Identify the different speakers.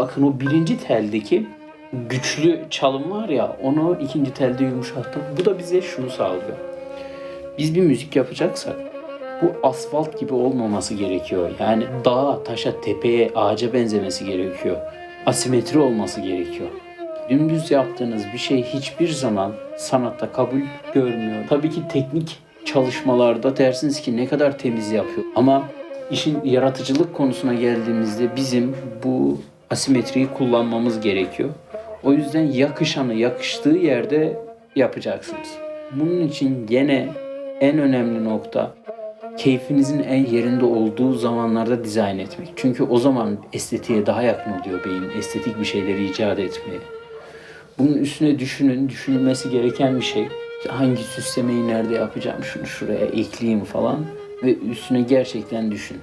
Speaker 1: Bakın o birinci teldeki güçlü çalım var ya onu ikinci telde yumuşattım. Bu da bize şunu sağlıyor. Biz bir müzik yapacaksak bu asfalt gibi olmaması gerekiyor. Yani dağa, taşa, tepeye, ağaca benzemesi gerekiyor. Asimetri olması gerekiyor. Dümdüz yaptığınız bir şey hiçbir zaman sanatta kabul görmüyor. Tabii ki teknik çalışmalarda dersiniz ki ne kadar temiz yapıyor. Ama işin yaratıcılık konusuna geldiğimizde bizim bu asimetriyi kullanmamız gerekiyor. O yüzden yakışanı yakıştığı yerde yapacaksınız. Bunun için gene en önemli nokta keyfinizin en yerinde olduğu zamanlarda dizayn etmek. Çünkü o zaman estetiğe daha yakın oluyor beyin. Estetik bir şeyleri icat etmeye. Bunun üstüne düşünün, düşünülmesi gereken bir şey. Hangi süslemeyi nerede yapacağım, şunu şuraya ekleyeyim falan. Ve üstüne gerçekten düşün.